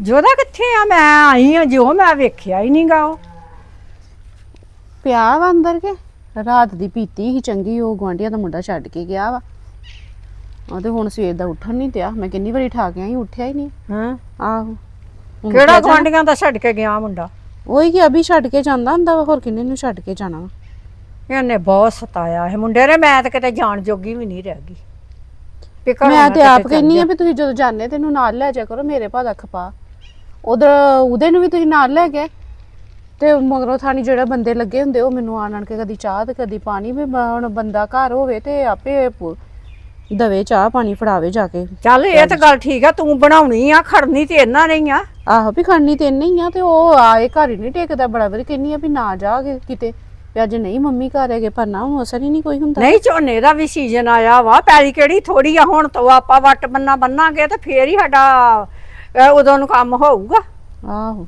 ਜੋਦਾ ਕਿੱਥੇ ਆ? ਮੈਂ ਆਈ ਆ ਜੋ ਮੈਂ ਵੇਖਿਆ ਹੀ ਨਹੀਂਗਾ ਉਹ। ਪਿਆ ਵਾ ਅੰਦਰ ਕੇ? ਰਾਤ ਦੀ ਪੀਤੀ ਹੀ ਚੰਗੀ ਉਹ ਗੁਆਂਢੀਆਂ ਦਾ ਮੁੰਡਾ ਛੱਡ ਕੇ ਗਿਆ ਵਾ। ਉਹ ਤੇ ਹੁਣ ਸਵੇਰ ਦਾ ਉੱਠਣ ਨਹੀਂ ਦਿਆ। ਮੈਂ ਕਿੰਨੀ ਵਾਰੀ ਠਾ ਕੇ ਆਈ ਉੱਠਿਆ ਹੀ ਨਹੀਂ ਹਾਂ। ਆਹੋ। ਹੁਣ ਕਿਹੜਾ ਉੱਠਿਆ ਜਾਣਾ। ਗੁਆਂਢੀਆਂ ਦਾ ਛੱਡ ਕੇ ਗਿਆ ਮੁੰਡਾ? ਉਹੀ ਕਿ ਅਭੀ ਛੱਡ ਕੇ ਜਾਂਦਾ ਹੁੰਦਾ ਵਾ ਹੋਰ ਕਿੰਨੇ ਨੂੰ ਛੱਡ ਕੇ ਜਾਣਾ ਵਾ? ਇਹਨੇ ਬਹੁਤ ਸਤਾਇਆ ਇਹ ਮੁੰਡੇ ਨੇ ਮੈਂ ਤਾਂ ਕਿਤੇ ਜਾਣ ਜੋਗੀ ਵੀ ਨਹੀਂ ਰਹਿ ਗਈ। ਵੀ ਘਰੋਂ ਮੈਂ ਤੇ ਕਿਤੇ ਆਪ ਚੱਲ ਕਹਿੰਨੀ ਆ। ਵੀ ਤੁਸੀਂ ਜਦੋਂ ਜਾਂਦੇ ਤੈਨੂੰ ਨਾਲ ਲੈ ਜਾ ਕਰੋ ਮੇਰੇ ਭਾ ਦਾ ਖਪਾ। ਉਧਰ ਉਹਦੇ ਨੂੰ ਵੀ ਤੁਸੀਂ ਨਾਲ ਲੈ ਗਏ। ਤੇ ਮਗਰੋਂ ਥਾਣੀ ਜਿਹੜਾ ਬੰਦੇ ਲੱਗੇ ਹੁੰਦੇ ਉਹ ਮੈਨੂੰ ਆਣ ਆਣ ਕੇ ਕਦੀ ਚਾਹ ਤੇ ਕਦੀ ਪਾਣੀ ਵੀ ਬ- ਹੁਣ ਬੰਦਾ ਘਰ ਹੋਵੇ ਤੇ ਆਪੇ ਪੁ- ਦਵੇ ਚਾਹ ਪਾਣੀ ਫੜਾਵੇ ਜਾ ਕੇ। ਚੱਲ ਇਹ ਤਾਂ ਗੱਲ ਠੀਕ ਆ ਤੂੰ ਬਣਾਉਣੀ ਆ ਖੜਨੀ ਤੇ ਇਹਨਾਂ ਨਹੀਂ ਆ। ਆਹੋ ਵੀ ਖੜਨੀ ਤੇ ਇੰਨੇ ਹੀ ਆ ਤੇ ਉਹ ਆਏ ਘਰ ਹੀ ਨਹੀਂ ਟੇਕਦਾ ਬੜਾ ਵਾਰੀ ਕਹਿੰਨੀ ਆ ਵੀ ਨਾ ਜਾ ਕੇ ਕਿਤੇ। ਵੀ ਅੱਜ ਨਹੀਂ ਮੰਮੀ ਘਰ ਹੈਗੇ ਪਰ ਨਾ ਹੁਣ ਅਸਰ ਹੀ ਨਹੀਂ ਕੋਈ ਹੁੰਦਾ। ਨਹੀਂ ਝੋਨੇ ਦਾ ਵੀ ਸੀਜ਼ਨ ਆਇਆ ਵਾ ਪੈਲੀ ਕਿਹੜੀ ਥੋੜੀ ਆ ਹੁਣ ਤੋਂ ਆਪਾਂ ਵੱਟ ਬੰਨਾ ਬੰਨਾਂਗੇ ਤੇ ਫੇਰ ਹੀ ਸਾਡਾ ਅਹ, ਉਦੋਂ ਨੂੰ ਕੰਮ ਹੋਊਗਾ ਆਹੋ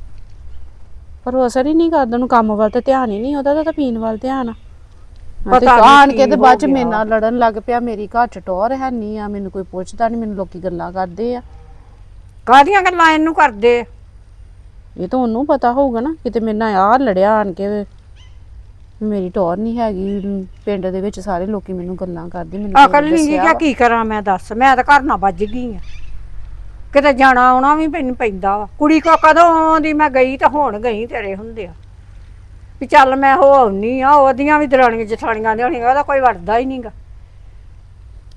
ਪਰ ਉਹ ਅਸਰ ਹੀ ਨਹੀਂ ਕਰਦਾ ਉਹਨੂੰ ਕੰਮ ਵੱਲ ਤੇ ਧਿਆਨ ਹੀ ਨਹੀਂ ਉਹਦਾ ਤਾਂ ਪੀਣ ਵੱਲ ਧਿਆਨ ਆ ਪਤਾ ਨੀ ਆਣ ਕੀ ਤੇ ਬਾਅਦ ਚ। ਮੇਰੇ ਨਾਲ ਲੜਨ ਲੱਗ ਪਿਆ ਮੇਰੀ ਘਰ ਚ ਟੋਰ ਹੈ ਨਹੀਂ ਆ ਮੈਨੂੰ ਕੋਈ ਪੁੱਛਦਾ ਨਹੀਂ ਮੈਨੂੰ ਲੋਕੀ ਗੱਲਾਂ ਕਰਦੇ ਆ ਕਾਹਦੀਆਂ ਗੱਲਾਂ ਇਹਨੂੰ ਕਰਦੇ ਆ? ਇਹ ਤਾਂ ਉਹਨੂੰ ਪਤਾ ਹੋਊਗਾ ਨਾ ਕਿਤੇ ਮੇਰੇ ਨਾਲ ਆ ਲੜਿਆ ਆਣ ਕੇ ਵੀ ਮੇਰੀ ਟੋਰ ਨਹੀਂ ਹੈਗੀ ਪਿੰਡ ਦੇ ਵਿੱਚ ਸਾਰੇ ਲੋਕੀ ਮੈਨੂੰ ਗੱਲਾਂ ਕਰਦੇ ਮੈਨੂੰ ਅਕਲ ਕੋਈ ਨਹੀਂ ਦੱਸਿਆ ਕਿ ਵਾ। ਕੀ ਕਰਾਂ ਮੈਂ ਦੱਸ ਮੈਂ ਤਾਂ ਘਰ ਨਾ ਵੱਜ ਗਈ ਆ ਕਿਤੇ ਜਾਣਾ ਆਉਣਾ ਵੀ ਮੈਨੂੰ ਪੈਂਦਾ ਵਾ। ਕੁੜੀ ਕੋ ਕਦੋਂ ਦੀ ਮੈਂ ਗਈ ਤਾਂ ਹੁਣ ਗਈ ਤੇਰੇ ਹੁੰਦੇ ਆ। ਵੀ ਚੱਲ ਮੈਂ ਹੋ ਆਉਣੀ ਆ ਉਹਦੀਆਂ ਵੀ ਦਰਾਣੀਆਂ ਜਠਾਣੀਆਂ ਦੇ ਹੋਣੀਆਂ ਉਹਦਾ ਕੋਈ ਵੜਦਾ ਹੀ ਨਹੀਂਗਾ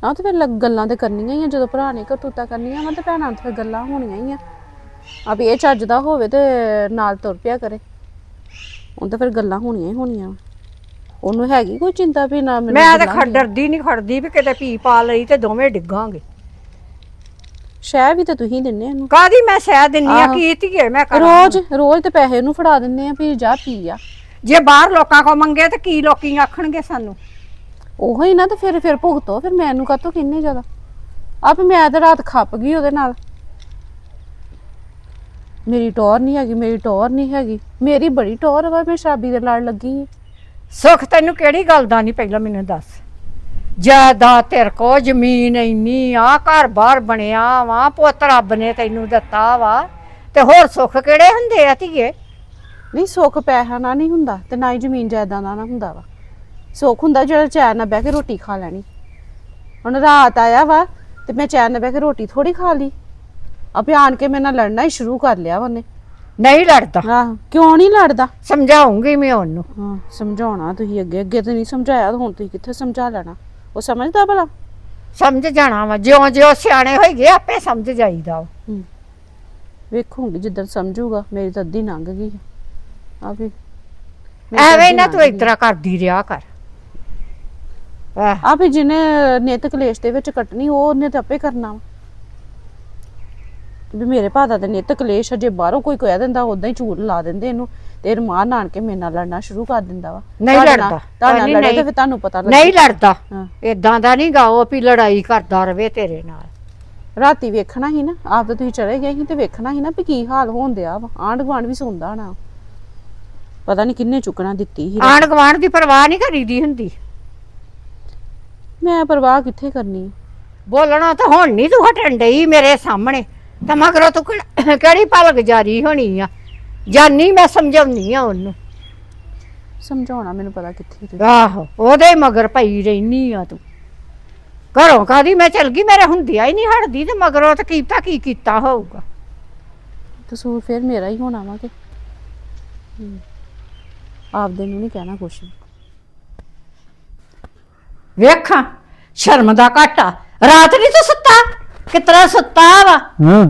ਆਹ ਤੇ ਫਿਰ ਲੱਗ- ਗੱਲਾਂ ਤੇ ਕਰਨੀਆਂ ਹੀ ਆ ਜਦੋਂ ਭਰਾ ਨੇ ਕਰਤੂਤਾ ਕਰਨੀਆਂ ਵਾ ਤੇ ਭੈਣਾਂ ਤੇ ਫਿਰ ਗੱਲਾਂ ਹੋਣੀਆਂ ਹੀ ਆ। ਆ ਵੀ ਇਹ ਚੱਜ ਦਾ ਹੋਵੇ ਤੇ ਨਾਲ ਤੁਰ ਪਿਆ ਕਰੇ। ਉਹ ਤਾਂ ਫਿਰ ਗੱਲਾਂ ਹੋਣੀਆਂ ਹੀ ਹੋਣੀਆਂ ਵਾਂ। ਉਹਨੂੰ ਹੈਗੀ ਕੋਈ ਚਿੰਤਾ ਵੀ ਨਾ ਮੈਨੂੰ ਮੈਂ ਤਾਂ ਗੱਲਾਂ ਖੜ ਡਰਦੀ ਨਹੀਂ ਖੜਦੀ ਵੀ ਕਿਤੇ ਪੀ ਪਾ ਲਈ ਤੇ ਦੋਵੇਂ ਡਿੱਗਾਂਗੇ। ਸ਼ਹਿ ਵੀ ਤਾਂ ਤੁਸੀਂ ਦਿੰਨੇ ਉਹਨੂੰ ਕਾਦੀ ਮੈਂ ਸਹਿ ਦਿੰਨੀ ਆ ਆਹੋ। ਕੀ ਧੀਏ ਮੈਂ ਕਰਾਂ ਰੋਜ਼ ਰੋਜ਼ ਤੇ ਪੈਸੇ ਉਹਨੂੰ ਫੜਾ ਦਿੰਨੇ ਆ ਵੀ ਜਾ ਪੀ ਆ। ਜੇ ਬਾਹਰ ਲੋਕਾਂ ਕੋ ਮੰਗੇ ਤੇ ਕੀ ਲੋਕੀ ਆਖਣਗੇ ਸਾਨੂੰ? ਉਹੋ ਹੀ ਨਾ ਤੇ ਫਿਰ ਫਿਰ ਭੁਗਤੋ ਫਿਰ ਮੈਨੂੰ ਕਾਤੋਂ ਕਿੰਨੇ ਜ਼ਿਆਦਾ? ਆਪ ਮੈਂ ਤਾਂ ਰਾਤ ਖੱਪ ਗਈ ਉਹਦੇ ਨਾਲ। ਮੇਰੀ ਟੌਰ ਨਹੀਂ ਹੈਗੀ ਮੇਰੀ ਟੌਰ ਨਹੀਂ ਹੈਗੀ। ਮੇਰੀ ਬੜੀ ਟੌਰ ਵਾ ਮੈਂ ਸ਼ਰਾਬੀ ਦੇ ਲੜ ਲੱਗੀ ਆਂ। ਸੁੱਖ ਤੈਨੂੰ ਕਿਹੜੀ ਗੱਲ ਦਾ ਨਹੀਂ ਪਹਿਲਾਂ ਮੈਨੂੰ ਦੱਸ। ਜਾਇਦਾਦ ਤੇਰੇ ਕੋ ਜ਼ਮੀਨ ਇੰਨੀ ਆ ਘਰ-ਬਾਰ ਬਣਿਆ ਵਾ ਪੁੱਤ ਰੱਬ ਨੇ ਤੈਨੂੰ ਦਿੱਤਾ ਵਾ। ਤੇ ਹੋਰ ਸੁੱਖ ਕਿਹੜੇ ਹੁੰਦੇ ਆ ਧੀਏ? ਨਹੀਂ ਸੁੱਖ ਪੈਸਾ ਨਾਲ ਨਹੀਂ ਹੁੰਦਾ ਤੇ ਨਾ ਹੀ ਜ਼ਮੀਨ ਜਾਇਦਾਦ ਨਾਲ ਨਾ ਹੁੰਦਾ ਵਾ। ਸੁੱਖ ਹੁੰਦਾ ਜਿਹੜਾ ਚੈਨ ਨਾਲ ਬਹਿ ਕੇ ਰੋਟੀ ਖਾ ਲੈਣੀ। ਹੁਣ ਰਾਤ ਆਇਆ ਵਾ ਤੇ ਮੈਂ ਚੈਨ ਨਾਲ ਬਹਿ ਕੇ ਰੋਟੀ ਥੋੜੀ ਖਾ ਲਈ। ਆਪੇ ਆਣ ਕੇ ਮੇਰੇ ਨਾਲ ਲੜਨਾ ਹੀ ਸ਼ੁਰੂ ਕਰ ਲਿਆ ਉਹਨੇ। ਨਹੀਂ ਲੜਦਾ। ਆਹ ਕਿਉਂ ਨਹੀਂ ਲੜਦਾ? ਸਮਝਾਉਂਗੀ ਮੈਂ ਉਹਨੂੰ। ਹਾਂ ਸਮਝਾਉਣਾ ਤੁਸੀਂ ਅੱਗੇ ਅੱਗੇ ਤੇ ਨਹੀਂ ਸਮਝਾਇਆ ਹੁਣ ਤੁਸੀਂ ਕਿੱਥੇ ਸਮਝਾ ਲੈਣਾ? ਉਹ ਸਮਝਦਾ ਭਲਾ? ਸਮਝ ਜਾਣਾ ਵਾ ਜਿਉਂ ਜਿਉਂ ਸਿਆਣੇ ਹੋਈ ਗਏ ਆਪੇ ਸਮਝ ਜਾਈਦਾ ਵਾ। ਵੇਖੂੰਗੀ ਜਿੱਦਣ ਸਮਝੂਗਾ ਮੇਰੀ ਤਾਂ ਅੱਧੀ ਲੰਘ ਗਈ ਆ। ਆ ਵੀ ਮੇਰੀ ਤਾਂ ਐਵੇਂ ਅੱਧੀ ਨਾ ਤੂੰ ਲੰਘ ਤਰ੍ਹਾਂ ਕਰਦੀ ਰਿਹਾ ਕਰ। ਆਹ, ਆ ਵੀ ਜਿਹਨੇ ਨਿਤ ਕਲੇਸ਼ ਦੇ ਵਿੱਚ ਕੱਟਣੀ ਉਹ ਉਹਨੇ ਤਾਂ ਆਪੇ ਕਰਨਾ ਵਾ। ਵੀ ਮੇਰੇ ਭਾ ਦਾ ਤੇ ਨਿਤ ਕਲੇਸ਼ ਆ, ਜੇ ਬਾਹਰੋਂ ਕੋਈ ਕਹਿ ਦਿੰਦਾ ਉਦਾਂ ਹੀ ਝੂਠ ਲਾ ਦਿੰਦੇ ਇਹਨੂੰ। ਤੇ ਰਮਾਨ ਨਾਨ ਕੇ ਮੇਰੇ ਨਾਲ ਲੜਨਾ ਸ਼ੁਰੂ ਕਰ ਦਿੰਦਾ ਵਾ। ਨਹੀਂ ਤੁਹਾਡੇ ਨਾਲ- ਲੜਦਾ। ਤੁਹਾਡੇ ਨਾਲ ਨਹੀਂ, ਲੜੇ ਤੇ ਨਹੀਂ। ਫਿਰ ਤੁਹਾਨੂੰ ਪਤਾ ਲੱਗੇ। ਨਹੀਂ ਲੜਦਾ। ਹਾਂ। ਇਦਾਂ ਦਾ ਨਹੀਂ ਗਾਓ ਵੀ ਲੜਾਈ ਕਰਦਾ ਰਵੇ ਤੇਰੇ ਨਾਲ। ਰਾਤੀ ਵੇਖਣਾ ਸੀ ਨਾ ਆਪ ਤਾਂ ਤੁਸੀਂ ਚਲੇ ਗਏ ਸੀ ਤੇ ਵੇਖਣਾ ਸੀ ਨਾ ਵੀ ਕੀ ਹਾਲ ਹੋਣ ਦਿਆ ਵਾ। ਆਂਢ ਗੁਆਂਢ ਵੀ ਸੁਣਦਾ ਨਾ ਪਤਾ ਨਹੀਂ ਕਿੰਨੇ ਚੁੱਕਣਾ ਦਿੱਤੀ ਸੀ ਆਂਢ ਗੁਆਂਢ ਦੀ ਪਰਵਾਹ ਨਹੀਂ ਕਰੀਦੀ ਹੁੰਦੀ। ਮੈਂ ਪਰਵਾਹ ਕਿੱਥੇ ਕਰਨੀ? ਬੋਲਣਾ ਤਾਂ ਹੁਣ ਨਹੀਂ ਤੂੰ ਹਟਣ ਡਈ ਮੇਰੇ ਸਾਹਮਣੇ। ਤਾਂ ਮਗਰੋਂ ਤੂੰ ਕਿਹੜ- ਕਿਹੜੀ ਪਲਕ ਜਾਰੀ ਹੋਣੀ ਆ? ਜਾਨੀ ਮੈਂ ਸਮਝਾਉਣੀ ਆ ਉਹਨੂੰ। ਸਮਝਾਉਣਾ ਮੈਨੂੰ ਪਤਾ ਕਿੱਥੇ ਤੇ ਆਹੋ ਉਹਦੇ ਮਗਰ ਪਈ ਰਹਿਨੀ ਆ ਤੂੰ। ਘਰੋਂ ਕਾਦੀ ਮੈਂ ਚਲ ਗਈ ਮੇਰੇ ਹੁੰਦਿਆ ਹੀ ਨਹੀਂ ਹਟਦੀ ਤੇ ਮਗਰੋਂ ਤਾਂ ਕੀਤਾ ਕੀ ਕੀਤਾ ਹੋਊਗਾ। ਕਸੂਰ ਫਿਰ ਮੇਰਾ ਹੀ ਹੋਣਾ ਵਾ ਕਿ? ਹਮ। ਆਪਦੇ ਨੂੰ ਨਹੀਂ ਕਹਿਣਾ ਕੁਛ ਵੀ। ਵੇਖਾਂ ਸ਼ਰਮ ਦਾ ਘਾਟਾ। ਰਾਤ ਨਹੀਂ ਤੂੰ ਸੁੱਤਾ? ਕਿਤਰਾ ਸੁੱਤਾ ਵਾ? ਹਾਂ।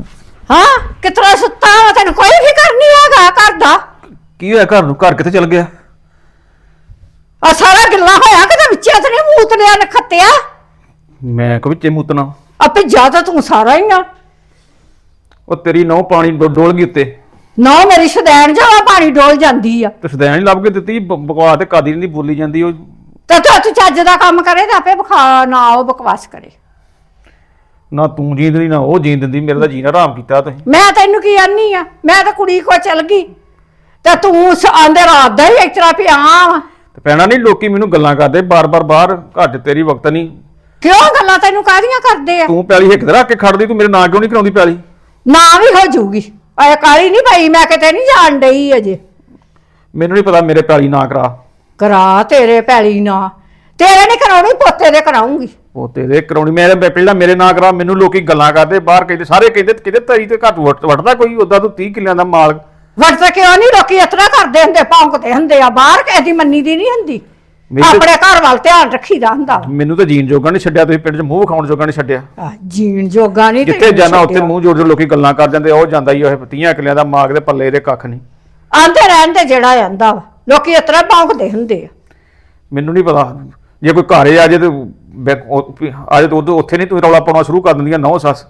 ਹਾਂ? ਕਿਤਰਾ ਸੁੱਤਾ ਵਾ? ਤੈਨੂੰ ਕੋਈ ਫਿਕਰ ਨਹੀਂ ਹੈਗਾ ਘਰ ਦਾ। ਕੀ ਹੋਇਆ ਘਰ ਨੂੰ? ਘਰ ਕਿੱਥੇ ਚਲ ਗਿਆ? ਆ ਸਾਰਾ ਗਿੱਲਾ ਹੋਇਆ ਕਿਤੇ ਵਿੱਚੇ ਤੇ ਨਹੀਂ ਮੂਤ ਲਿਆ ਨਖੱਤਿਆ ਮੈਂ ਕੋ ਵਿੱਚੇ ਮੂਤਣਾ ਆਪੇ ਜ਼ਿਆਦਾ ਤੂੰ ਸਾਰਾ ਹੀ ਆ। ਉਹ ਤੇਰੀ ਨਹੁੰ ਪਾਣੀ ਡੋ- ਡੋਲ ਗਈ ਉੱਤੇ। ਨਾ ਮੇਰੀ ਸਦੈਣ ਜਾਵਾ ਪਾਣੀ ਡੋਲ ਜਾਂਦੀ ਆ? ਤੇ ਸਦੈਣ ਹੀ ਲੱਭ ਕੇ ਦਿੱਤੀ ਬ- ਬਕਵਾਸ ਤੇ ਕਾਦੀ ਨਹੀਂ ਬੋਲੀ ਜਾਂਦੀ ਉਹ। ਤੇ ਤੂੰ ਤੂੰ ਚੱਜ ਦਾ ਕੰਮ ਕਰੇ ਤਾਂ ਆਪੇ ਬਖਾ ਨਾ ਉਹ ਬਕਵਾਸ ਕਰੇ। ਨਾ ਤੂੰ ਜੀਂਦ ਨਹੀਂ ਨਾ ਉਹ ਜੀਂਦ ਦਿੰਦੀ ਮੇਰੇ ਦਾ ਜੀਣਾ ਆਰਾਮ ਕੀਤਾ ਤੁਸੀਂ। ਮੈਂ ਤੈਨੂੰ ਕੀ ਆਨੀ ਆ? ਮੈਂ ਤਾਂ ਕੁੜੀ ਕੋ ਚਲ ਗਈ। ਤੇ ਤੂੰ ਸ- ਆਂਦੇ ਰਾਤ ਦਾ ਹੀ ਇਸ ਤਰ੍ਹਾਂ ਪਿਆ ਵਾ। ਤੇ ਪੈਣਾ ਨਹੀਂ ਲੋਕੀ ਮੈਨੂੰ ਗੱਲਾਂ ਕਰਦੇ ਬਾਰ-ਬਾਰ ਬਾਹਰ 'ਚ ਤੇਰੀ ਵਕਤ ਨਹੀਂ। ਕਿਉਂ ਗੱਲਾਂ ਤੈਨੂੰ ਕਾਹਦੀਆਂ ਕਰਦੇ ਆ? ਤੂੰ ਪੈਲੀ ਤੇ ਰੱਖ ਕੇ ਖੜਦੀ ਤੂੰ ਮੇਰੇ ਨਾਂ ਕਿਉਂ ਨਹੀਂ ਕਰਾਉਂਦੀ ਪੈਲੀ ਨਾ ਵੀ ਹੋ ਜਾਊਗੀ। ਆਏ ਕਾਲੀ ਨਹੀਂ ਪਈ ਮੈਂ ਕਿਤੇ ਨਹੀਂ ਜਾਣ ਡਈ ਅਜੇ। ਮੈਨੂੰ ਨਹੀਂ ਪਤਾ ਮੇਰੇ ਪੈਲੀ ਨਾ ਕਰਾ। ਕਰਾ ਤੇਰੇ ਪੈਲੀ ਨਾ। ਤੇਰੇ ਨਹੀਂ ਕਰਾਉਣੀ ਪੋਤੇ ਦੇ ਕਰਾਉਂਗੀ। ਉਹ ਤੇਰੇ ਕਰਾਉਣੀ ਮੇਰੇ ਪਹਿਲਾਂ ਮੇਰੇ ਨਾਂ ਕਰਾ ਮੈਨੂੰ ਲੋਕੀ ਗੱਲਾਂ ਕਰਦੇ ਬਾਹਰ ਕਹਿੰਦੇ ਸਾਰੇ ਕਹਿੰਦੇ ਕਿਤੇ ਤਰੀ ਤੇ ਘੱਟ ਵਟ- ਵਟਦਾ ਕੋਈ ਉਦਾਂ ਤੂੰ 30 ਕਿੱਲਿਆਂ ਦਾ ਮਾਲ। ਵਰਤ ਕਿਉਂ ਨਹੀਂ ਲੋਕੀ ਇਤਨਾ ਕਰਦੇ ਹੁੰਦੇ ਭੌਂਕਦੇ ਹੁੰਦੇ ਆ ਬਾਹਰ ਕਿਸੇ ਦੀ ਮੰਨੀ ਦੀ ਨਹੀਂ ਹੁੰਦੀ ਆਪਣੇ ਘਰ ਵੱਲ ਧਿਆਨ ਰੱਖੀਦਾ ਹੁੰਦਾ ਵਾ। ਮੈਨੂੰ ਤਾਂ ਜੀਣ ਜੋਗਾ ਨਹੀਂ ਛੱਡਿਆ ਤੁਸੀਂ ਪਿੰਡ 'ਚ ਮੂੰਹ ਵਿਖਾਉਣ ਜੋਗਾ ਨਹੀਂ ਛੱਡਿਆ। ਆਹ, ਜੀਣ ਜੋਗਾ ਨਹੀਂ ਜਿੱਥੇ ਜਾਣਾ ਉੱਥੇ ਮੂੰਹ ਜੋੜ ਜੋੜ ਲੋਕੀ ਗੱਲਾਂ ਕਰ ਜਾਂਦੇ ਉਹ ਜਾਂਦਾ ਹੀ ਉਹ 30 ਕਿੱਲਿਆਂ ਦਾ ਮਾਗ ਦੇ ਪੱਲੇ ਦੇ ਕੱਖ ਨਹੀਂ ਆਂਦੇ ਰਹਿਣ ਤੇ ਜਿਹੜਾ ਆਂਦਾ ਵਾ। ਲੋਕੀ ਇਤਨਾ ਭੌਂਕਦੇ ਹੁੰਦੇ ਆ। ਮੈਨੂੰ ਨਹੀਂ ਪਤਾ ਜੇ ਕੋਈ ਘਰੇ ਆ ਜੇ ਤੇ ਬੈ- ਉਹ- ਆ ਜੇ ਤੇ ਉਦੋਂ ਉੱਥੇ ਨਹੀਂ ਤੂੰ ਰੌਲਾ ਪਾਉਣਾ ਸ਼ੁਰੂ ਕਰ ਦਿੰਦੀਆਂ ਨੌ ਸੱਸ।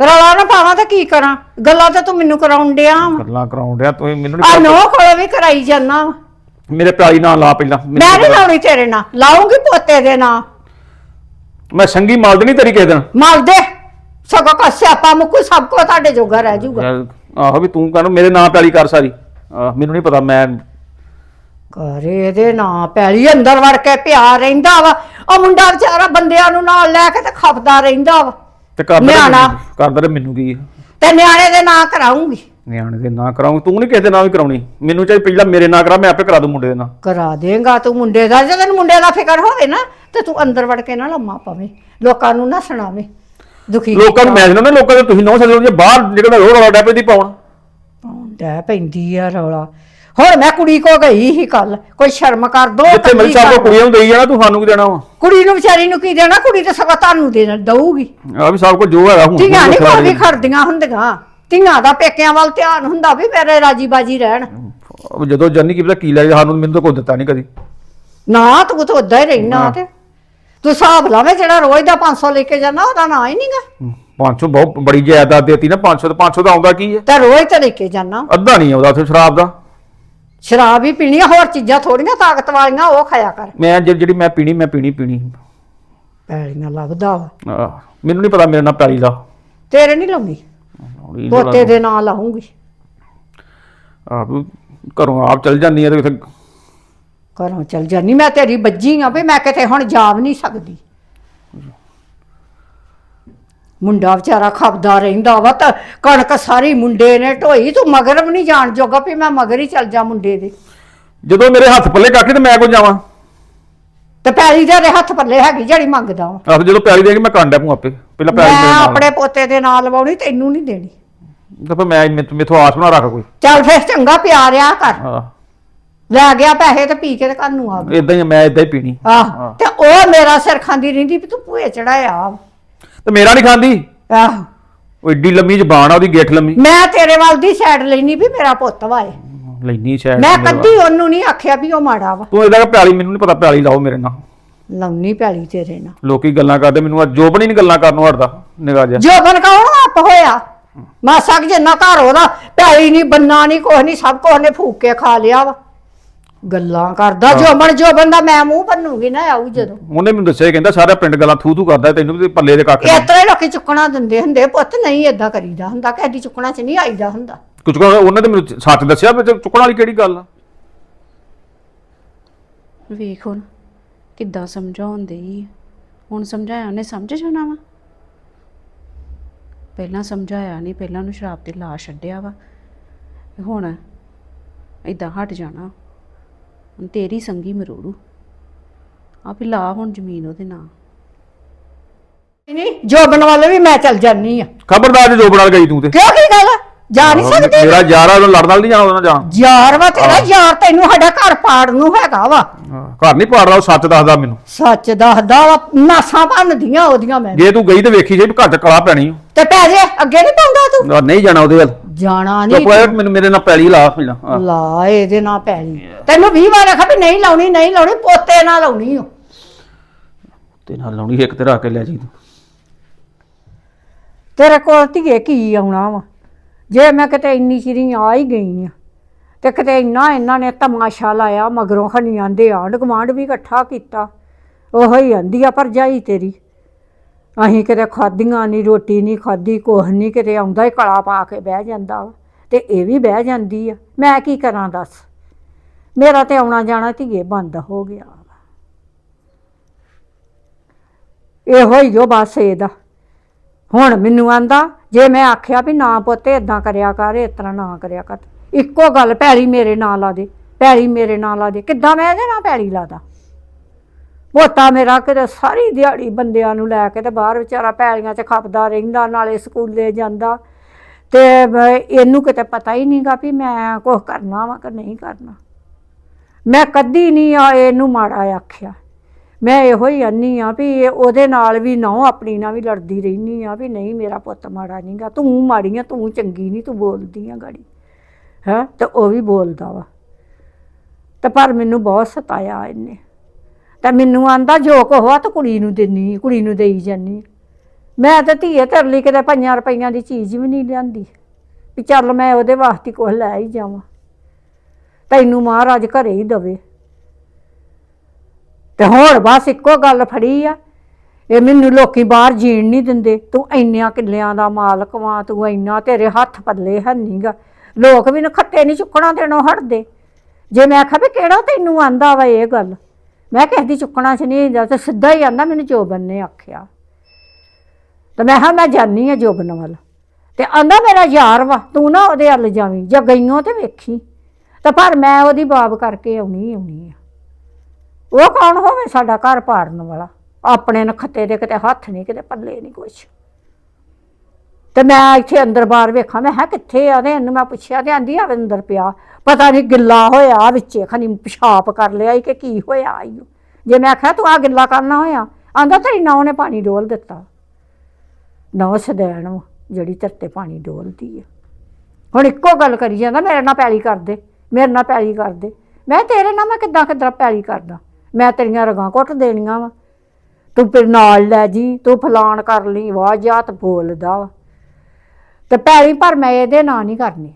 ਰੌਲਾ ਨਾ ਪਾਵਾਂ ਤਾਂ ਕੀ ਕਰਾਂ? ਗੱਲਾਂ ਤਾਂ ਤੂੰ ਮੈਨੂੰ ਕਰਾਉਣ ਡਿਆ ਗੱਲਾਂ ਕਰਾਉਣ ਡਿਆ ਤੂੰ ਮੈਨੂੰ ਆ ਨੋ ਕੋਲ ਵੀ ਕਰਾਈ ਜਾਂਦਾ ਮੇਰੇ ਪਿਆਰੀ ਨਾਂ ਲਾ ਪਹਿਲਾਂ ਮੈਂ ਨਹੀਂ। ਲਾਉਣੀ ਤੇਰੇ ਨਾਲ। ਲਾਉਂਗੀ ਪੋਤੇ ਦੇ ਨਾਂ। ਮੈਂ ਸੰਗੀ ਮਾਲ ਨਹੀਂ ਤੇਰੀ ਕਿਸੇ ਦਿਨ। ਮਲ ਦੇ ਸਗੋਂ ਕਾ ਸਿਆਪਾ ਮੁੱਕੂ ਸਭ ਕੋ ਤੁਹਾਡੇ ਜੋਗਾ ਰਹਿ ਜਾਊਗਾ। ਯਾਰ, ਆਹੋ ਵੀ ਤੂੰ ਕਹਿੰਦਾ ਮੇਰੇ ਨਾਂ ਪਿਆਲੀ ਕਰ ਸਾਰੀ। ਮੈਨੂੰ ਨਹੀਂ ਪਤਾ ਮੈਂ ਘਰੇ ਇਹਦੇ ਨਾਂ ਪੈਲੀ ਅੰਦਰ ਵੜ ਕੇ ਪਿਆ ਰਹਿੰਦਾ ਵਾ। ਉਹ ਮੁੰਡਾ ਵਿਚਾਰਾ ਬੰਦਿਆਂ ਨੂੰ ਨਾਲ ਲੈ ਕੇ ਤੇ ਖਪਦਾ ਰਹਿੰਦਾ ਵਾ। ਤੇ ਕਰਦਾ ਨਿਆਣਾ। ਕਰਦਾ ਤੇ ਮੈਨੂੰ ਕੀ ਆ? ਤੇ ਨਿਆਣੇ ਦੇ ਨਾਂ ਕਰਾਉਂਗੀ। ਨਿਆਣੇ ਦੇ ਨਾਂ ਕਰਾਉਂ ਤੂੰ ਨਹੀਂ ਕਿਸੇ ਦੇ ਨਾਂ ਵੀ ਕਰਾਉਣੀ। ਮੈਨੂੰ ਚਾਹੀ ਪਹਿਲਾਂ ਮੇਰੇ ਨਾਂ ਕਰਾ ਮੈਂ ਆਪੇ ਕਰਾ ਦੂੰ ਮੁੰਡੇ ਦੇ ਨਾਂ। ਕਰਾ ਦੇਗਾ ਤੂੰ ਮੁੰਡੇ ਦਾ। ਜੇ ਤੈਨੂੰ ਮੁੰਡੇ ਦਾ ਫਿਕਰ ਹੋਵੇ ਨਾ ਤੇ ਤੂੰ ਅੰਦਰ ਵੜ ਕੇ ਨਾ ਲੰਮਾ ਪਵੇਂ। ਲੋਕਾਂ ਨੂੰ ਨਾ ਸੁਣਾਵੇਂ। ਦੁਖੀ ਲੋਕਾਂ ਨੂੰ ਮੈਂ ਜਨਾਂ ਲੋਕਾਂ ਦੇ ਤੁਸੀਂ ਨੌ ਸਕਦੇ ਹੋ ਜੇ ਬਾਹਰ ਜਿਹੜਾ ਰੋੜ ਰੋੜਾ ਡੈਪੇ ਦੀ ਪਾਉਣ ਡੈ ਪੈਂਦੀ ਆ ਰੌਲਾ। ਹੁਣ ਮੈਂ ਕੁੜੀ ਕੋ ਗਈ ਸੀ ਕੱਲ ਕੋਈ ਸ਼ਰਮ ਕਰ ਦੋ ਜਿੱਥੇ ਮਿਲ ਕੋ ਕੁੜੀਆਂ ਨੂੰ ਦੇਈ ਜਾਣਾ ਤੂੰ ਸਾਨੂੰ ਕੀ ਦੇਣਾ ਵਾ? ਕੁੜੀ ਨੂੰ ਵਿਚਾਰੀ ਨੂੰ ਕੀ ਦੇਣਾ ਕੁੜੀ ਤੇ ਸਗੋਂ ਤੁਹਾਨੂੰ ਦੇਣਾ ਦਊਗੀ। ਆ ਵੀ ਸਭ ਕੁਝ ਜੋ ਹੈਗਾ ਹੁਣ ਧੀਆਂ ਨਹੀਂ ਕੋਈ ਵੀ ਖੜਦੀਆਂ ਹੁੰਦੀਆਂ। ਧੀਆਂ ਦਾ ਪੇਕਿਆਂ ਵੱਲ ਧਿਆਨ ਹੁੰਦਾ ਵੀ ਮੇਰੇ ਰਾਜੀ ਬਾਜੀ ਰਹਿਣ ਜਦੋਂ ਜੰਨੀ ਕੀ ਪਤਾ ਕੀ ਲੈ ਸਾਨੂੰ ਮੈਨੂੰ ਤਾਂ ਕੋਈ ਦਿੱਤਾ ਨਹੀਂ ਕਦੀ। ਨਾ ਤੂੰ ਤਾਂ ਉਦਾਂ ਹੀ ਰਹਿਣਾ ਤੇ। ਤੂੰ ਹਿਸਾਬ ਲਾਵੇਂ ਜਿਹੜਾ ਰੋਜ਼ ਦਾ 500 ਲੈ ਕੇ ਜਾਂਦਾ ਉਹਦਾ ਨਾਂ ਹੀ ਨਹੀਂਗਾ 500 ਬਹੁਤ ਬੜੀ ਜਾਇਦਾਦ ਦੇਤੀ ਨਾ 500 ਤੇ 500 ਦਾ ਆਉਂਦਾ ਕੀ ਹੈ? ਤੇ ਰੋਜ਼ ਤੇ ਲੈ ਕੇ ਜਾਣਾ ਅੱਧਾ ਨਹੀਂ ਆਉਂਦਾ ਉੱਥੇ ਸ਼ਰਾਬ ਦਾ। ਸ਼ਰਾਬ ਹੀ ਪੀਣੀ ਆ ਹੋਰ ਚੀਜ਼ਾਂ ਥੋੜੀਆਂ ਤਾਕਤ ਵਾਲੀਆਂ ਉਹ ਖਾਇਆ ਕਰ। ਮੈਂ ਜਿਹੜੀ ਜਿਹੜੀ ਮੈਂ ਪੀਣੀ ਮੈਂ ਪੀਣੀ ਪੀਣੀ। ਪੈਲੀਆਂ ਲੱਭਦਾ ਵਾ। ਆਹ, ਮੈਨੂੰ ਨਹੀਂ ਪਤਾ ਮੇਰੇ ਨਾਲ ਪੈਲੀ ਦਾ ਤੇਰੇ ਨਹੀਂ ਲਾਉਣੀ ਪੋਤੇ ਦੇ ਨਾਂ ਲਾਉਂਗੀ। ਆਪ ਘਰੋਂ ਆਪ ਚਲ ਜਾਂਦੀ ਆ ਤੇ ਉੱਥੇ ਘਰੋਂ ਚਲ ਜਾਨੀ ਮੈਂ ਤੇਰੀ ਬੱਜੀ ਆ ਵੀ ਮੈਂ ਕਿਤੇ ਹੁਣ ਜਾ ਵੀ ਨਹੀਂ ਸਕਦੀ। ਮੁੰਡਾ ਵਿਚਾਰਾ ਖਪਦਾ ਰਹਿੰਦਾ ਵਾ ਤਾਂ ਕਣਕ ਸਾਰੀ ਮੁੰਡੇ ਨੇ ਢੋਈ ਤੂੰ ਮਗਰ ਵੀ ਨਹੀਂ ਜਾਣ ਜੋਗਾ ਵੀ ਮੈਂ ਮਗਰ ਹੀ ਚਲ ਜਾ ਮੁੰਡੇ ਦੇ। ਜਦੋਂ ਮੇਰੇ ਹੱਥ ਪੱਲੇ ਕੱਖ ਤੇ ਮੈਂ ਕੋ ਜਾਵਾਂ? ਤੇ ਪੈਲੀ ਦੇ ਉਹਦੇ ਹੱਥ ਪੱਲੇ ਹੈਗੀ ਜਿਹੜੀ ਮੰਗਦਾ ਵਾ। ਆਪ ਜਦੋਂ ਪੈਲੀ ਦੇਗੀ ਮੈਂ ਕਾਂਡਾ ਪੂੰ ਆਪੇ ਪਹਿਲਾਂ ਪੈਲੀ ਮੈਂ ਨਾਲ। ਆਪਣੇ ਪੋਤੇ ਦੇ ਨਾਲ ਲਵਾਉਣੀ ਤੈਨੂੰ ਨਹੀਂ ਦੇਣੀ। ਤਾਂ ਫਿਰ ਮੈਂ ਮੈਥੋਂ- ਮੈਥੋਂ ਆਸ ਬਣਾ ਰੱਖ ਕੋਈ। ਚੱਲ ਫਿਰ ਚੰਗਾ ਪਿਆ ਰਿਆ ਕਰ। ਹਾਂ। ਲੈ ਗਿਆ ਪੈਸੇ ਤੇ ਪੀ ਕੇ ਤੇ ਘਰ ਨੂੰ ਆ ਗਿਆ। ਇਦਾਂ ਹੀ ਮੈਂ ਇਦਾਂ ਹੀ ਪੀਣੀ। ਆਹ ਤੇ ਉਹ ਮੇਰਾ ਸਿਰ ਖਾਂਦੀ ਰਹਿੰਦੀ ਵੀ ਤੂੰ ਭੂਏ ਚੜਾਇਆ ਤੇ ਮੇਰਾ ਨਹੀਂ ਖਾਂਦੀ? ਆਹ। ਉਹ ਏਡੀ ਲੰਮੀ ਜ਼ਬਾਨ ਆ ਉਹਦੀ ਗਿੱਠ ਲੰਮੀ। ਮੈਂ ਤੇਰੇ ਵੱਲ ਦੀ ਸਾਈਡ ਲੈਣੀ ਵੀ ਮੇਰਾ ਪੁੱਤ ਵਾਏ ਲੈਣੀ ਸ਼ਾਇਦ ਮੈਂ ਮੇਰੇ ਕਦੀ ਉਹਨੂੰ ਨਹੀਂ ਆਖਿਆ ਵੀ ਉਹ ਮਾੜਾ ਵਾ। ਤੂੰ ਇਹਦਾ ਪਿਆਲੀ ਮੈਨੂੰ ਨਹੀਂ ਪਤਾ ਪਿਆਲੀ ਲਾਓ ਮੇਰੇ ਨਾਲ। ਲਾਉਣੀ ਪੈਲੀ ਤੇਰੇ ਨਾਲ। ਲੋਕੀ ਗੱਲਾਂ ਕਰਦੇ ਮੈਨੂੰ ਅੱਜ ਜੋਬਨ ਹੀ ਨਹੀਂ ਗੱਲਾਂ ਕਰਨੋਂ ਹਟਦਾ ਨਿਗਾਹ ਜਾ ਜੋਬਨ ਕੌਣ ਆਪ ਹੋਇਆ। ਮਾਸਾ ਕਿ ਜਿੰਨਾ ਘਰ ਉਹਦਾ ਪੈਲੀ ਨਹੀਂ ਬੰਨਾ ਨਹੀਂ ਕੁਛ ਨਹੀਂ ਸਭ ਕੁਛ ਨੇ ਫੂਕ ਕੇ ਖਾ ਲਿਆ ਵਾ। ਗੱਲਾਂ ਕਰਦਾ ਜੋਬਨ ਜੋਬਨ ਦਾ ਮੈਂ ਮੂੰਹ ਬੰਨੂਗੀ ਨਾ ਆਊ ਜਦੋਂ। ਉਹਨੇ ਮੈਨੂੰ ਦੱਸਿਆ ਕਹਿੰਦਾ ਸਾਰਾ ਪਿੰਡ ਗੱਲਾਂ ਥੂ ਥੂ ਕਰਦਾ ਤੈਨੂੰ ਵੀ ਪੱਲੇ ਦੇ ਕੱਖ ਨਹੀਂ। ਇਤਰੇ ਲੋਕੀ ਚੁੱਕਣਾ ਦਿੰਦੇ ਹੁੰਦੇ ਪੁੱਤ ਨਹੀਂ ਏਦਾਂ ਕਰੀਦਾ ਹੁੰਦਾ ਕਹਦੀ ਚੁੱਕਣਾ ਚ ਨਹੀਂ ਆਈਦਾ ਹੁੰਦਾ। ਕੁਝ ਉਹਨੇ ਤੇ ਮੈਨੂੰ ਸੱਚ ਦੱਸਿਆ ਵੀ ਤੇ ਚੁੱਕਣ ਵਾਲੀ ਕਿਹੜੀ ਗੱਲ ਆ? ਵੇਖ ਹੁਣ ਕਿੱਦਾਂ ਸਮਝਾਉਂਦੇ ਹੀ ਹੁਣ ਸਮਝਾਇਆ ਉਹਨੇ ਸਮਝ ਜਾਣਾ ਵਾ? ਪਹਿਲਾਂ ਸਮਝਾਇਆ ਨਹੀਂ ਪਹਿਲਾਂ ਨੂੰ ਸ਼ਰਾਬ ਤੇ ਲਾ ਛੱਡਿਆ ਵਾ। ਤੇ ਹੁਣ ਇਦਾਂ ਹਟ ਜਾਣਾ। ਹੁਣ ਤੇਰੀ ਸੰਗੀ ਮਰੋੜੂ। ਆ ਵੀ ਲਾ ਹੁਣ ਜ਼ਮੀਨ ਉਹਦੇ ਨਾਂ। ਨਹੀਂ ਜੋਬਨ ਵੱਲ ਵੀ ਮੈਂ ਚੱਲ ਜਾਨੀ ਆ। ਖਬਰਦਾਰ ਜੇ ਜੋਬਨ ਨਾਲ ਗਈ ਤੂੰ ਤੇ। ਕਿਉਂ ਕੀ ਗੱਲ ਜਾ ਨਹੀਂ ਸਕਦੀ ਮੇਰਾ ਯਾਰ ਆ ਉਹਨੂੰ ਲੜਨ ਨਾਲ ਨਹੀਂ ਜਾਣਾ ਉਹਦੇ ਨਾਲ ਜਾਣਾ ਯਾਰ ਵਾ ਤੇਰਾ ਯਾਰ ਤੈਨੂੰ ਸਾਡਾ ਘਰ ਪਾੜ ਨੂੰ ਹੈਗਾ ਵਾ। ਘਰ ਨਹੀਂ ਪਾੜ ਰਹਾ ਉਹ ਸੱਚ ਦੱਸਦਾ ਮੈਨੂੰ। ਸੱਚ ਦੱਸਦਾ ਵਾ ਨਾਸਾਂ ਭੰਨਦੀਆਂ ਉਹਦੀਆਂ ਮੈਂ ਜੇ ਤੂੰ ਗਈ ਤੇ ਵੇਖੀ ਜੇ ਵੀ ਘਰ ਚ ਕਲਾ ਪੈਣੀ। ਤੇ ਪੈ ਜੇ ਅੱਗੇ ਨਹੀਂ ਪਾਉਂਦਾ ਤੂੰ? ਨਾ, ਨਹੀਂ ਜਾਣਾ ਉਹਦੇ ਵੱਲ। ਜਾਣਾ ਨਹੀਂ ਹੋਇਆ ਮੈਨੂੰ ਮੇਰੇ ਨਾਲ ਪੈਲੀ ਲਾ ਪਹਿਲਾਂ ਹਾਂ। ਲਾ ਇਹਦੇ ਨਾਲ ਪੈਣੀ ਤੈਨੂੰ 20 ਵਾਰ ਆਖਿਆ ਵੀ ਨਹੀਂ ਲਾਉਣੀ ਨਹੀਂ ਲਾਉਣੀ ਪੋਤੇ ਨਾਲ ਲਾਉਣੀ ਓ ਤੇ ਨਾਲ ਲਾਉਣੀ ਇੱਕ ਤੇ ਰੱਖ ਕੇ ਲੈ ਜੀ ਤੂੰ। ਤੇਰੇ ਕੋਲ ਧੀਏ ਕੀ ਆਉਣਾ ਵਾ? ਜੇ ਮੈਂ ਕਿਤੇ ਇੰਨੀ ਚਿਰੀ ਆ ਹੀ ਗਈ ਆ ਤੇ ਕਿਤੇ ਇੰਨਾ ਇਹਨਾਂ ਨੇ ਤਮਾਸ਼ਾ ਲਾਇਆ, ਮਗਰੋਂ ਖਣੀ ਆਂਦੇ ਆਂਢ ਗੁਆਂਢ ਵੀ ਇਕੱਠਾ ਕੀਤਾ। ਉਹ ਹੀ ਆਂਦੀ ਆ ਭਰਜਾਈ ਤੇਰੀ। ਅਸੀਂ ਕਿਤੇ ਖਾਧੀਆਂ ਨਹੀਂ ਰੋਟੀ ਨਹੀਂ ਖਾਧੀ, ਕੁਛ ਨਹੀਂ ਕਿਤੇ ਆਉਂਦਾ ਹੀ ਕਲਾ ਪਾ ਕੇ ਬਹਿ ਜਾਂਦਾ ਵਾ। ਤੇ ਇਹ ਵੀ ਬਹਿ ਜਾਂਦੀ ਆ। ਮੈਂ ਕੀ ਕਰਾਂ ਦੱਸ? ਮੇਰਾ ਤੇ ਆਉਣਾ ਜਾਣਾ ਧੀਏ ਬੰਦ ਹੋ ਗਿਆ ਵਾ। ਇਹੋ ਹੀ ਜੋ ਬਸ ਇਹਦਾ। ਹੁਣ ਮੈਨੂੰ ਆਂਦਾ, ਜੇ ਮੈਂ ਆਖਿਆ ਵੀ ਨਾ ਪੁੱਤ ਇਦਾਂ ਕਰਿਆ ਕਰ, ਇਸ ਤਰ੍ਹਾਂ ਨਾ ਕਰਿਆ ਕਰ। ਇੱਕੋ ਗੱਲ ਭੈੜੀ ਮੇਰੇ ਨਾਲ ਲਾ ਦੇ ਭੈੜੀ ਮੇਰੇ ਨਾਲ ਲਾ ਦੇ। ਕਿੱਦਾਂ ਮੈਂ ਇਹਦੇ ਨਾਲ ਪੈਲੀ ਲਾਦਾ ਪੋਤਾ ਮੇਰਾ ਕਿਤੇ ਸਾਰੀ ਦਿਹਾੜੀ ਬੰਦਿਆਂ ਨੂੰ ਲੈ ਕੇ ਤੇ ਬਾਹਰ ਵਿਚਾਰਾ ਪੈਲੀਆਂ 'ਚ ਖਪਦਾ ਰਹਿੰਦਾ, ਨਾਲੇ ਸਕੂਲੇ ਜਾਂਦਾ। ਤੇ ਇਹਨੂੰ ਕਿਤੇ ਪਤਾ ਹੀ ਨਹੀਂਗਾ ਵੀ ਮੈਂ ਕੁਝ ਕਰਨਾ ਵਾ ਕਿ ਨਹੀਂ ਕਰਨਾ। ਮੈਂ ਕਦੀ ਨਹੀਂ ਆ ਇਹਨੂੰ ਮਾੜਾ ਆਖਿਆ। ਮੈਂ ਇਹੋ ਹੀ ਅੰਨੀ ਆ ਵੀ ਇਹ ਉਹਦੇ ਨਾਲ ਵੀ ਨਾ ਆਪਣੀ ਨਾਲ ਵੀ ਲੜਦੀ ਰਹਿਨੀ ਆ ਵੀ ਨਹੀਂ ਮੇਰਾ ਪੁੱਤ ਮਾੜਾ ਨਹੀਂਗਾ ਤੂੰ ਮਾੜੀ ਆ, ਤੂੰ ਚੰਗੀ ਨਹੀਂ ਤੂੰ ਬੋਲਦੀ ਆ ਗਾੜੀ। ਹੈ? ਤੇ ਉਹ ਵੀ ਬੋਲਦਾ ਵਾ। ਤੇ ਪਰ ਮੈਨੂੰ ਬਹੁਤ ਸਤਾਇਆ ਇਹਨੇ। ਤਾਂ ਮੈਨੂੰ ਆਂਦਾ ਜੋ ਕੋ ਹੋਆ ਤਾਂ ਕੁੜੀ ਨੂੰ ਦਿੰਨੀ, ਕੁੜੀ ਨੂੰ ਦੇਈ ਜਾਨੀ ਮੈਂ ਤਾਂ ਧੀਏ ਤੇਰੇ ਲਈ ਕਿਤੇ ਪੰਜਾਂ ਰੁਪਈਆਂ ਦੀ ਚੀਜ਼ ਵੀ ਨਹੀਂ ਲਿਆਂਦੀ। ਵੀ ਚੱਲ ਮੈਂ ਉਹਦੇ ਵਾਸਤੇ ਕੁਝ ਲੈ ਹੀ ਜਾਵਾਂ। ਤੈਨੂੰ ਮਹਾਰਾਜ ਘਰੇ ਹੀ ਦਵੇ। ਤੇ ਹੁਣ ਬਸ ਇੱਕੋ ਗੱਲ ਫੜੀ ਆ। ਇਹ ਮੈਨੂੰ ਲੋਕੀ ਬਾਹਰ ਜੀਣ ਨਹੀਂ ਦਿੰਦੇ। ਤੂੰ ਇੰਨਿਆਂ ਕਿੱਲਿਆਂ ਦਾ ਮਾਲਕ ਵਾਂ, ਤੂੰ ਇੰਨਾ ਤੇਰੇ ਹੱਥ ਪੱਲੇ ਹੰਨੀਗਾ ਲੋਕ ਵੀ ਨਖੱਤੇ ਨਹੀਂ ਚੁੱਕਣਾ ਦੇਣੋਂ ਹਟਦੇ। ਜੇ ਮੈਂ ਆਖਾਂ ਵੀ ਕਿਹੜਾ ਤੈਨੂੰ ਆਂਦਾ ਵਾ ਇਹ ਗੱਲ? ਮੈਂ ਕਿਸੇ ਦੀ ਚੁੱਕਣਾ ਚ ਨਹੀਂ ਜਾਂਦਾ ਤੇ ਸਿੱਧਾ ਹੀ ਆਂਦਾ ਮੈਨੂੰ ਜੋਬਨ ਨੇ ਆਖਿਆ। ਤੇ ਮੈਂ ਹਾਂ ਮੈਂ ਜਾਨੀ ਆ ਜੋਬਨ ਵੱਲ। ਤੇ ਆਂਦਾ ਮੇਰਾ ਯਾਰ ਵਾ, ਤੂੰ ਨਾ ਉਹਦੇ ਵੱਲ ਜਾਵੀਂ, ਜਾਂ ਗਈਓ ਤੇ ਵੇਖੀ। ਤਾਂ ਪਰ ਮੈਂ ਉਹਦੀ ਬਾਬ ਕਰਕੇ ਆਉਣੀ ਆਉਣੀ ਆ। ਉਹ ਕੌਣ ਹੋਵੇ ਸਾਡਾ ਘਰ ਪਾੜਨ ਵਾਲਾ? ਆਪਣੇ ਨਖੱਤੇ ਦੇ ਕਿਤੇ ਹੱਥ ਨਹੀਂ, ਕਿਤੇ ਪੱਲੇ ਨਹੀਂ ਕੁਛ। ਤੇ ਮੈਂ ਇੱਥੇ ਅੰਦਰ ਬਾਹਰ ਵੇਖਾਂ, ਮੈਂ ਹਾਂ ਕਿੱਥੇ ਆ ਤੇ ਇਹਨੂੰ ਮੈਂ ਪੁੱਛਿਆ ਤੇ ਆਂਦੀ ਆ ਅੰਦਰ ਪਿਆ। ਪਤਾ ਨਹੀਂ ਗਿੱਲਾ ਹੋਇਆ, ਵਿੱਚੇ ਖਨੀ ਪਿਸ਼ਾਬ ਕਰ ਲਿਆ ਈ ਕਿ ਕੀ ਹੋਇਆ ਆਈ ਓ। ਜੇ ਮੈਂ ਆਖਿਆ, ਤੂੰ ਆ ਗਿੱਲਾ ਕਰਨਾ ਹੋਇਆ? ਆਂਦਾ, ਤੇਰੀ ਨੌ ਨੇ ਪਾਣੀ ਡੋਲ ਦਿੱਤਾ। ਨੌ ਸਦੈਣ ਜਿਹੜੀ ਤੇਰੇ ਪਾਣੀ ਡੋਲਦੀ ਆ। ਹੁਣ ਇੱਕੋ ਗੱਲ ਕਰੀ ਜਾਂਦਾ, ਮੇਰੇ ਨਾਲ ਪੈਲੀ ਕਰ ਦੇ, ਮੇਰੇ ਨਾਲ ਪੈਲੀ ਕਰ ਦੇ। ਮੈਂ ਤੇਰੇ ਨਾਲ ਮੈਂ ਕਿੱਦਾਂ ਕਿੱਦਾਂ ਪੈਲੀ ਕਰਦਾ? ਮੈਂ ਤੇਰੀਆਂ ਰਗਾਂ ਕੁੱਟ ਦੇਣੀਆਂ ਵਾ। ਤੂੰ ਫਿਰ ਨਾਲ ਲੈ ਜੀ, ਤੂੰ ਫਲਾਣ ਕਰ ਲਈ ਵਾਹ ਜਾਤ ਬੋਲਦਾ ਵਾ। ਤੇ ਪੈਲੀ ਪਰ ਮੈਂ ਇਹਦੇ ਨਾਂ ਨਹੀਂ ਕਰਨੀ।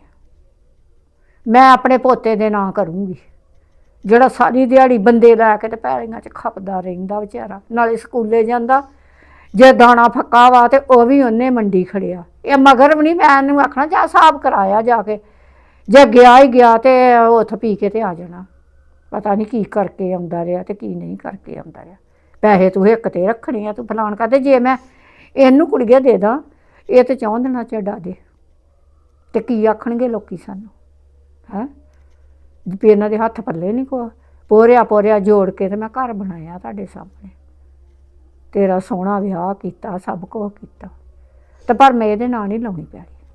ਮੈਂ ਆਪਣੇ ਪੋਤੇ ਦੇ ਨਾਂ ਕਰੂੰਗੀ। ਜਿਹੜਾ ਸਾਰੀ ਦਿਹਾੜੀ ਬੰਦੇ ਲੈ ਕੇ ਤੇ ਪੈਲੀਆਂ 'ਚ ਖਪਦਾ ਰਹਿੰਦਾ ਵਿਚਾਰਾ, ਨਾਲੇ ਸਕੂਲੇ ਜਾਂਦਾ। ਜੇ ਦਾਣਾ ਫੱਕਾ ਵਾ ਤੇ ਉਹ ਵੀ ਉਹਨੇ ਮੰਡੀ ਖੜਿਆ। ਇਹ ਮਗਰ ਵੀ ਨਹੀਂ ਮੈਂ ਇਹਨੂੰ ਆਖਣਾ, ਜਾ ਹਿਸਾਬ ਕਰਾਇਆ ਜਾ ਕੇ। ਜੇ ਗਿਆ ਹੀ ਗਿਆ ਤੇ ਉੱਥ ਪੀ ਕੇ ਤੇ ਆ ਜਾਣਾ। ਪਤਾ ਨਹੀਂ ਕੀ ਕਰਕੇ ਆਉਂਦਾ ਰਿਹਾ ਤੇ ਕੀ ਨਹੀਂ ਕਰਕੇ ਆਉਂਦਾ ਰਿਹਾ। ਪੈਸੇ ਤੂੰ ਹਿੱਕ ਤੇ ਰੱਖਣੇ ਆ, ਤੂੰ ਫਲਾਣ ਕਰਦੇ ਜੇ ਮੈਂ ਇਹਨੂੰ ਕੁੜੀਏ ਦੇ ਦਾਂ, ਇਹ ਤੇ ਚਾਹੁੰਦ ਨਾ ਚੱਡਾ ਦੇ। ਤੇ ਕੀ ਆਖਣਗੇ ਲੋਕੀ ਸਾਨੂੰ? ਹੈ? ਵੀ ਇਹਨਾਂ ਦੇ ਹੱਥ ਪੱਲੇ ਨਹੀਂ ਕੋ ਪੋਰਿਆ ਪੋਰਿਆ ਜੋੜ ਕੇ ਤੇ ਮੈਂ ਘਰ ਬਣਾਇਆ ਤੁਹਾਡੇ ਸਾਹਮਣੇ। ਤੇਰਾ ਸੋਹਣਾ ਵਿਆਹ ਕੀਤਾ, ਸਭ ਕੁਝ ਕੀਤਾ। ਤੇ ਪਰ ਮੈਂ ਇਹਦੇ ਨਾਂ ਨਹੀਂ ਲਾਉਣੀ ਪਿਆਰੀ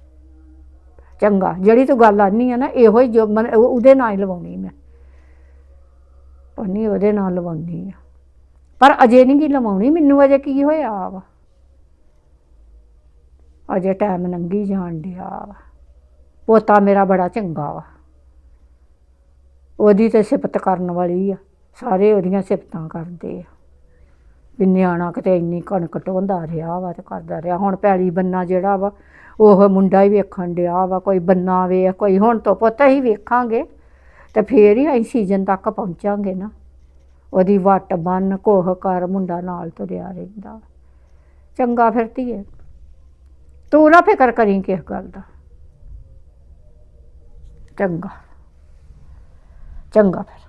ਚੰਗਾ, ਜਿਹੜੀ ਤੂੰ ਗੱਲ ਆਨੀ ਆ ਨਾ, ਇਹੋ ਹੀ ਜੋ ਮਨ- ਉਹਦੇ ਨਾਂ ਹੀ ਲਵਾਉਣੀ ਮੈਂ। ਪੰਨੀ ਉਹਦੇ ਨਾਲ ਲਵਾਉਣੀ ਆ। ਪਰ ਅਜੇ ਨਹੀਂ ਕੀ ਲਵਾਉਣੀ, ਮੈਨੂੰ ਅਜੇ ਕੀ ਹੋਇਆ ਵਾ? ਅਜੇ ਟਾਈਮ ਲੰਘੀ ਜਾਣ ਡਿਆ ਵਾ। ਪੋਤਾ ਮੇਰਾ ਬੜਾ ਚੰਗਾ ਵਾ। ਉਹਦੀ ਤੇ ਸਿਫਤ ਕਰਨ ਵਾਲੀ ਆ। ਸਾਰੇ ਉਹਦੀਆਂ ਸਿਫਤਾਂ ਕਰਦੇ ਆ। ਵੀ ਨਿਆਣਾ ਕਿਤੇ ਇੰਨੀ ਕਣਕ ਢੋਂਦਾ ਰਿਹਾ ਵਾ ਤੇ ਕਰਦਾ ਰਿਹਾ। ਹੁਣ ਪੈਲੀ ਬੰਨਾ ਜਿਹੜਾ ਵਾ, ਉਹ ਮੁੰਡਾ ਹੀ ਵੇਖਣ ਡਿਆ ਵਾ, ਕੋਈ ਬੰਨਾ ਵੇਖ, ਕੋਈ ਹੁਣ ਤੋਂ ਪੁੱਤ ਹੀ ਵੇਖਾਂਗੇ। ਤੇ ਫੇਰ ਹੀ ਅਸੀਂ ਸੀਜ਼ਨ ਤੱਕ ਪਹੁੰਚਾਂਗੇ ਨਾ। ਉਹਦੀ ਵੱਟ ਬੰਨ ਕੋਹ ਕਰ ਮੁੰਡਾ ਨਾਲ ਤੁਰਿਆ ਰਹਿੰਦਾ। ਚੰਗਾ ਫਿਰ ਧੀਏ। ਤੂੰ ਨਾ ਫਿਕਰ ਕਰੀ ਕਿਸ ਗੱਲ ਦਾ। ਚੰਗਾ। ਚੰਗਾ ਫਿਰ।